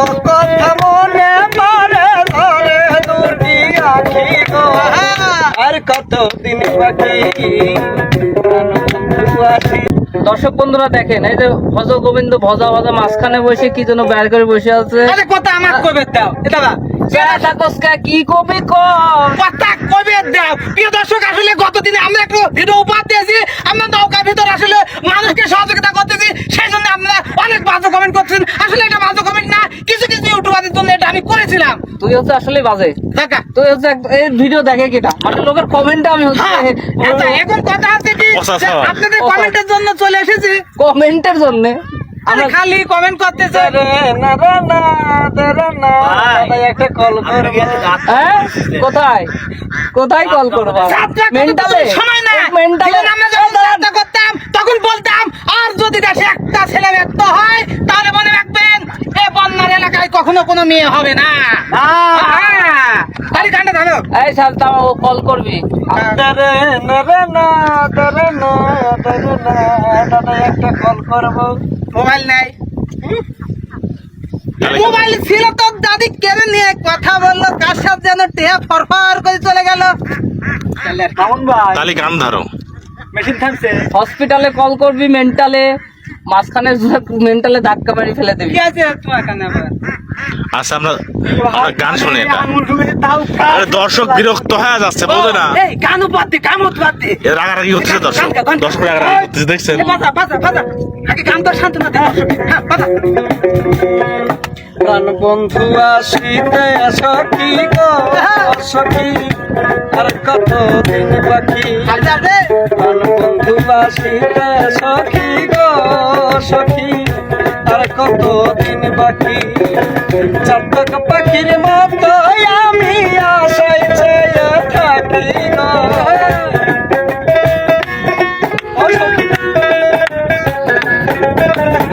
কথা মনে পড়ে ধরে দুটি আখি গো আর কত দিন বাকি? আসি দর্শক বন্ধুরা দেখেন এই যে ভজ গোবিন্দ ভজা ভজা মাঝখানে বসে কি যেন বের করে বসে আছে? কথা আমার কবে দাও। দাদা বেড়া থাকস কি কবি কম কথা কবে দাও? প্রিয় দর্শক আসলে গতদিনে আমরা একটু ভিডিও উপহার দিয়েছি। আমরা নৌকার ভিতর আসলে মানুষকে সহযোগিতা করতেছি। সেই জন্য আপনারা অনেক বাজে কমেন্ট করছেন। আসলে এটা বাজে কমেন্ট না। কিছু কিছু ইউটিউবারদের জন্য এটা আমি করেছিলাম। তুই হচ্ছে আসলে বাজে। দেখা। তুই হচ্ছে এই ভিডিও দেখে কিটা? মানে লোকের কমেন্টে আমি হচ্ছে হ্যাঁ, এখন কথা হচ্ছে কি? আপনাদের কমেন্টের জন্য চলে এসেছি। কমেন্টের জন্য? আমরা আমরা খালি কমেন্ট করতেছে একটা কল হ্যাঁ কোথায় কোথায় কল করবা মেন্টালে সময় না মেন্টালে আমরা যখন করতাম তখন বলতাম আর যদি দেশে একটা ছেলে ব্যক্ত হয় তাহলে মনে রাখবেন এ বন্যার এলাকায় কখনো কোনো মেয়ে হবে না হ্যাঁ। তালি কান্ডা ধরো এই সাল তাও কল করবি একটা কল করব মোবাইল নাই। মোবাইল ছিল তো দাদি কেড়ে নিয়ে কথা বলল কার সাথে যেন টেয়া ফরফর করে চলে গেল। তালি গান ধরো। মেশিন থাকছে হসপিটালে কল করবি মেন্টালে মাঝখানে মেন্টালে ধাক্কা মারি ফেলে দিবি। কি আছে তোমার কানে আবার। আচ্ছা আমরা আমরা গান শুনি এটা আরে দর্শক বিরক্ত হয়ে যাচ্ছে বোঝে না। এই গান বাদ দে গান বাদ দে রাগারাগি হচ্ছে দর্শক। দর্শক রাগারাগি হচ্ছে দেখছেন? বাজা বাজা বাজা। আগে গান তো শান্ত না দে হ্যাঁ বাজা। বন্ধু আসিতে সখী গো? সখী আর কত দিন বাকি বন্ধু আসিতে সখী গো সখী। আর কত দিন বাকি চাতক পাখির মতো আমি আশাই চেয়ে থাকি গো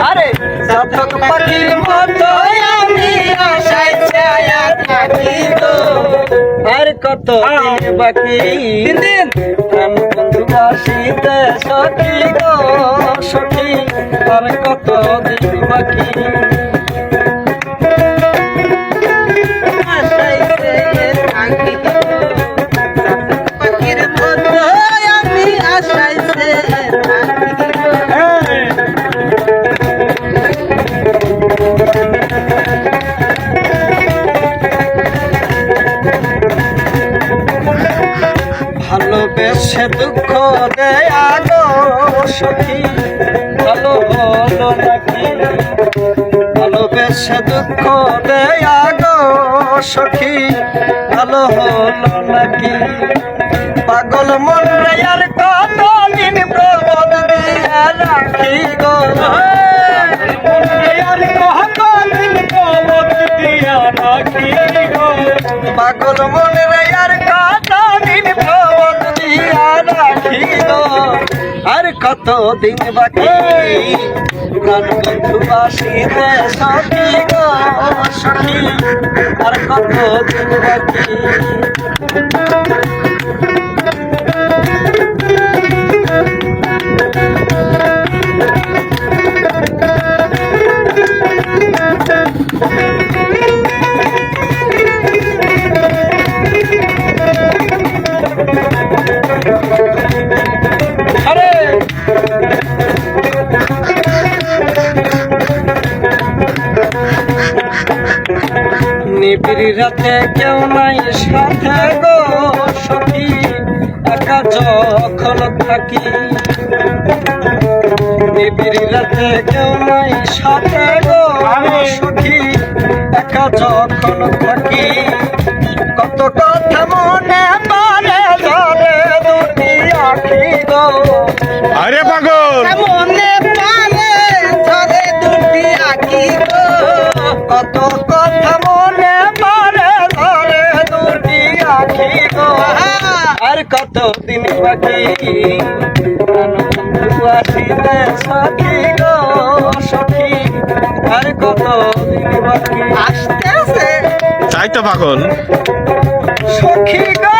আরে চাতক পাখির মতো আমি আশায় থাকি আর কত দিন বাকি? দিন। আসিতে সখী গো সখী আর কত দিন বাকি? আশাইতে থাকি দুঃখ দেয়া গো সখী। ভালো হলো নাকি? ভালোবেসে দুঃখ দেয়া গো সখী। ভালো হলো নাকি? পাগল মন আর কত দিন প্রবোধ দিয়া রাখি গো? পাগল মন কত দিন বাকি প্রাণ বন্ধু বাসিতে সখী গো সখী আর কত দিন বাকি নিবিড় রাতে কেউ নাই সাথে গো সখী একা যখন থাকি। নিবিড় রাতে কেউ নাই সাথে গো সখী একা যখন থাকি। কত কথা মনে পড়ে ধরে দুটি আখি গো। আরে পাগল। মনে কত দিন বাকি আসিতে সখী গো সখী। আর কত দিন বাকি? আসতে আছে তাই তো পাগল। সখী গো।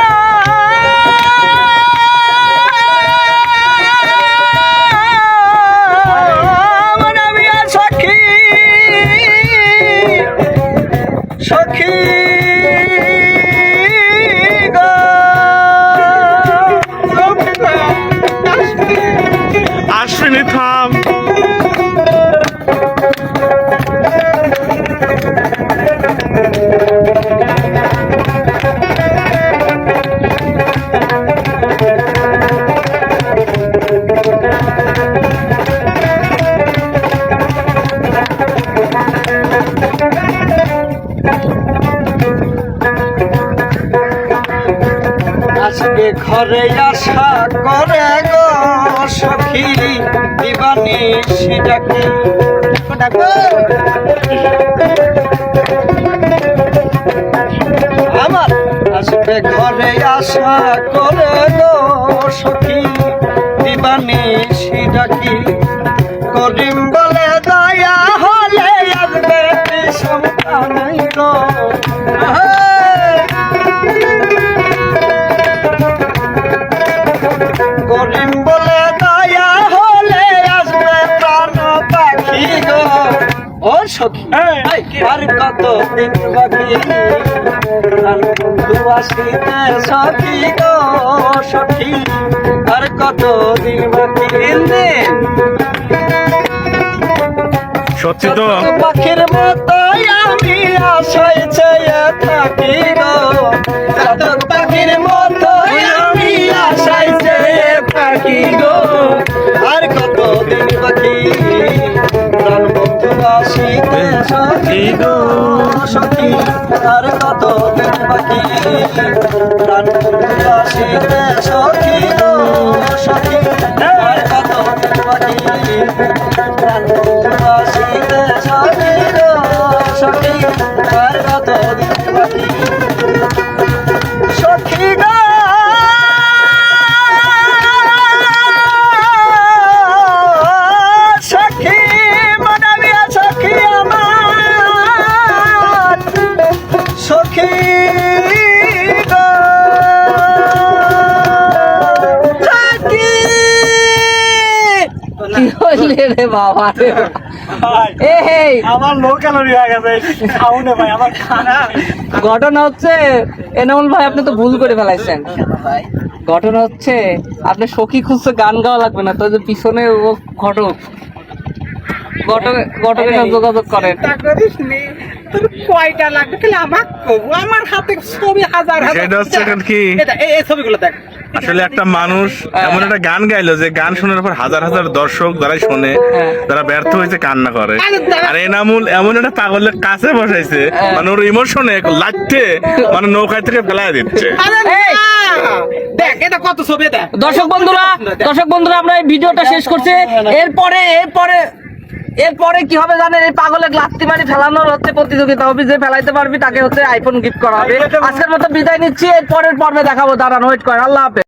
ঘরে আশা করে গো সখী, দিবানি সিডাকি আমার আসবে ঘরে আশা করে গো সখী, দিবানি সিডাকি করিম বলে, দয়া হলে আসবে সন্তান সখী। আর কত দিন সত্যি তো। পাখির মতো আমি আশায় চেয়ে গো সখী, তার কত বাকি? আসিতে সখী গো সখী, তার কত বাকি? আসিতে সখী গো সখী আর হইলে বাবা রে। এই আমার লো ক্যালোরি হয়ে গেছে খাউনে ভাই আমার খানা। ঘটনা হচ্ছে এনামুল ভাই আপনি তো ভুল করে ফেলাইছেন। ঘটনা হচ্ছে আপনি সখী খুঁজছে গান গাওয়া লাগবে না তো যে পিছনে ও ঘটক। ঘটক ঘটকের সাথে যোগাযোগ করেন। তোর কয়টা লাগবে? তাহলে আমার আমার হাতে ছবি হাজার হাজার। কি? এই এই ছবিগুলো দেখ। আসলে একটা মানুষ এমন একটা গান গাইলো যে গান শোনার পর হাজার হাজার দর্শক যারা শোনে হ্যাঁ। তারা ব্যর্থ হয়েছে কান্না করে আর এনামুল এমন একটা পাগলের কাছে বসাইছে হ্যাঁ। মানে ওর ইমোশনে লাগতে মানে নৌকায় থেকে ফেলাই দিচ্ছে আরে এই! না! দেখ এটা কত ছবি দেখ দর্শক বন্ধুরা দর্শক বন্ধুরা আমরা এই ভিডিওটা শেষ করছি এরপরে এরপরে এরপরে কি হবে জানেন? এই পাগলে লাত্তি মারি ফেলানোর হচ্ছে প্রতিযোগিতা। হবে যে ফেলাইতে পারবি তাকে হচ্ছে আইফোন গিফট করা হবে। আজকের মতো বিদায় নিচ্ছি এরপরের পর্বে দেখাবো। দাঁড়ান ওয়েট করেন। আল্লাহ হাফেজ।